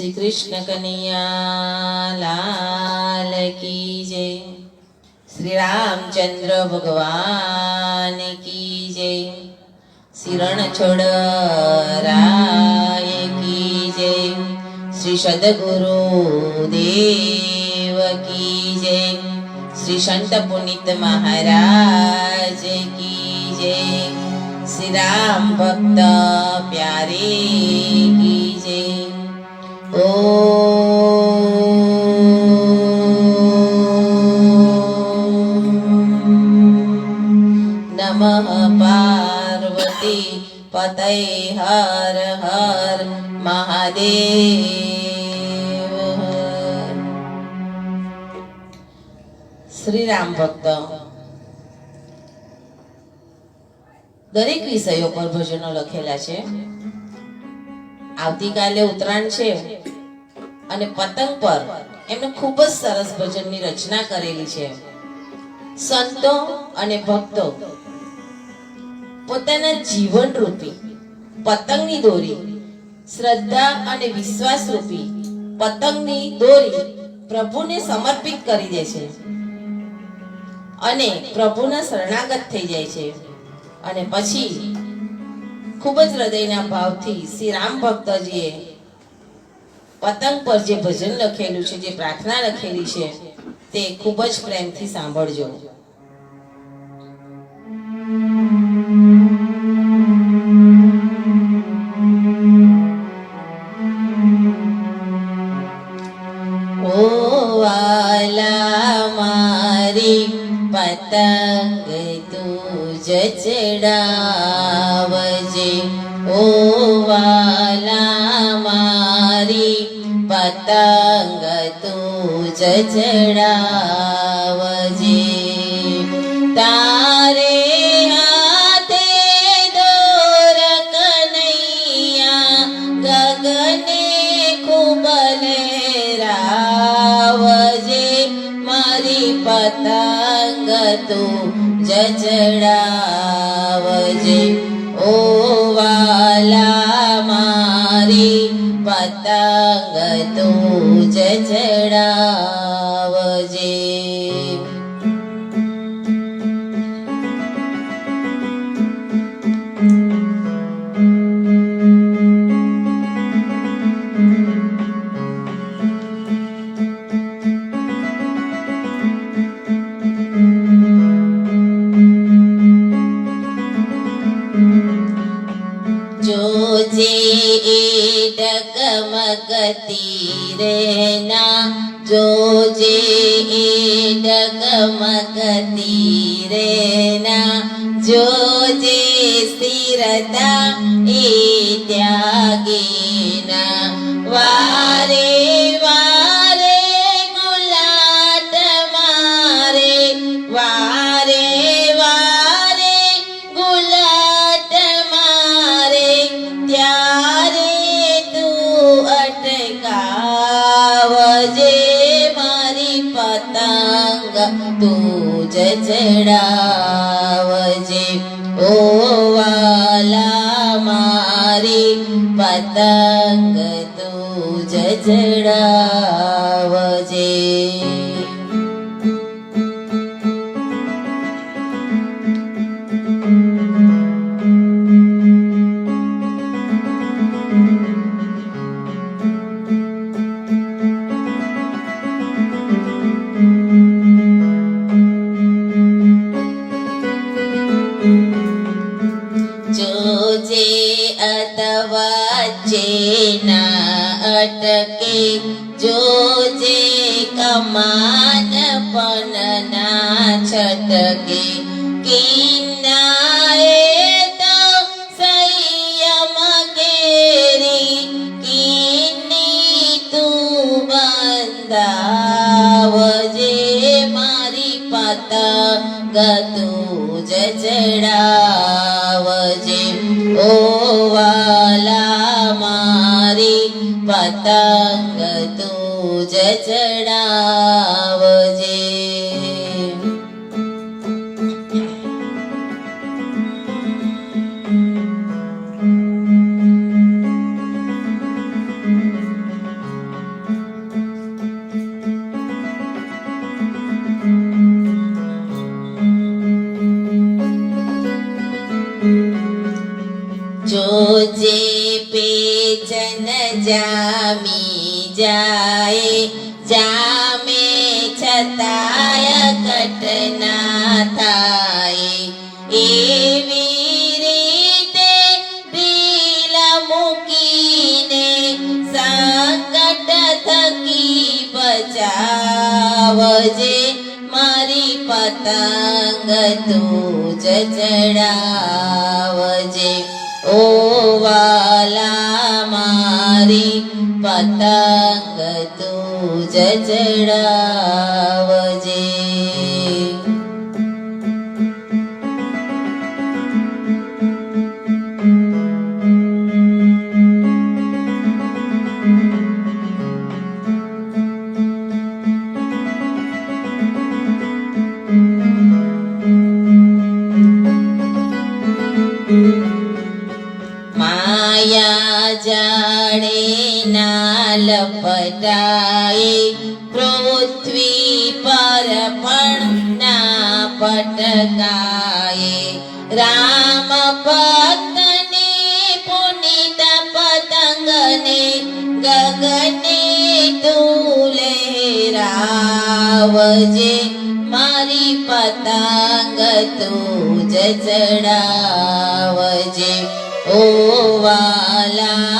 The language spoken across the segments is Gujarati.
શ્રી કૃષ્ણ કનૈયા લાલ કી જય. શ્રી રામચંદ્ર ભગવાન કી જય. શિરણ છોડ રાય કી જય. શ્રી સદગુરુ દેવ કી જય. શ્રી સંત પુનિત મહારાજ કી જય. શ્રી રામ ભક્ત પ્યારે કી જય. નમઃ પાર્વતી પતય હર હર મહાદેવ શ્રી રામ ભક્ત દરેક વિષયો પર ભજનો લખેલા છે. આવતીકાલે ઉત્તરાયણ છે. અને પતંગ પર એમને ખૂબ જ સરસ ભજનની રચના કરેલી છે. સંતો અને ભક્તો પોતાના જીવન રૂપી પતંગની દોરી, શ્રદ્ધા અને વિશ્વાસ રૂપી પતંગની દોરી પ્રભુને સમર્પિત કરી દે છે અને પ્રભુના શરણાગત થઈ જાય છે. અને પછી ખૂબ જ હૃદયના ભાવથી શ્રી રામ ભક્તજીએ પતંગ પર જે ભજન લખેલું છે, જે પ્રાર્થના લખેલી છે, તે ખૂબ જ પ્રેમથી સાંભળજો. પતંગ તું જ તું જ ચડાવજે તારે હાથે દોર કનૈયા ગગને ખૂબ લહેરાવજે મારી પતંગ તું જજડાવજે ઓ વાલા, મારી પતંગ તું જજડાવજે જોજે એ ડગમગતી રેના જોજે એ ડગમગતી રેના જોજે સ્થિરતા એ ત્યાગીના ચડાવજે. ઓ વાલા મારી પતંગ તું જ ચડાવજે કમાન પનના છટકે. કિન્નાએ તો સંયમ કેરી કિન્ની તું બંધાવજે મારી પતંગ તું જ. ચડાવજે ઓ વાલા, મારી પતંગ તું પૂજ ચડાવજે જોજે પે જન જામી બચાવજે મારી પતંગ તું જ ચડાવજે. ઓ વાલા મારી પતંગ તું જ ચડાવજે. જાડે ના પૃથ્વી પર પણ ના પટકાય રામ ભક્તને પુનિત પતંગને ગગને તુલે રાવજે મારી પતંગ તું જ ચડાવજે ઓ વાલા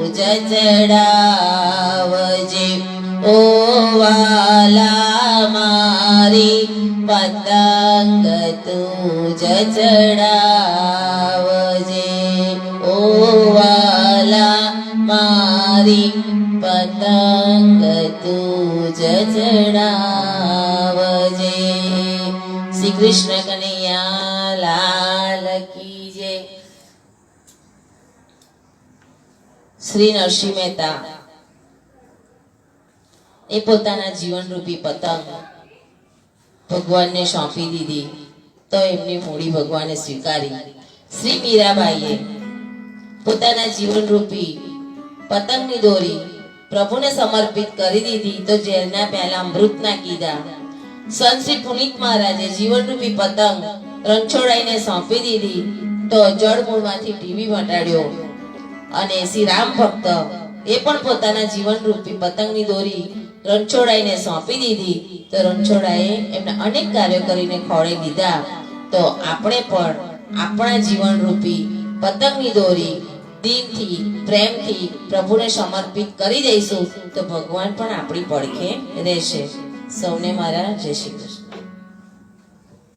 તું જ ચડાવજે ઓ વાલા મારી પતંગ તું જ ચડાવજે ઓ વાલા મારી પતંગ તું જ શ્રી કૃષ્ણ કનૈયા કી જય શ્રી નરસિંહ મહેતા એ પોતાના જીવનરૂપી પતંગ ભગવાનને સોંપી દીધી. તો એમની મૂડી ભગવાને સ્વીકારી. શ્રી મીરાબાઈએ પોતાના જીવનરૂપી પતંગની દોરી પ્રભુને સમર્પિત કરી દીધી. તો ઝેરના પહેલા અમૃતના કીધા સંત શ્રી પુનિત મહારાજે જીવનરૂપી પતંગ રણછોડાઈને સોંપી દીધી. તો જળ મૂળમાંથી ટીવી મટાડ્યો અને શ્રી રામ ભક્ત એ પણ પોતાના જીવનરૂપી પતંગની દોરી રણછોડાઈને સોંપી દીધી. તો રણછોડાએ એમને અનેક કાર્યો કરીને ખોળે દીધા. તો આપણે પણ આપણા જીવનરૂપી પતંગની દોરી દિલથી, પ્રેમથી પ્રભુને સમર્પિત કરી દઈશું. તો ભગવાન પણ આપણી પડખે રહેશે. સૌને મારા જય શ્રી કૃષ્ણ.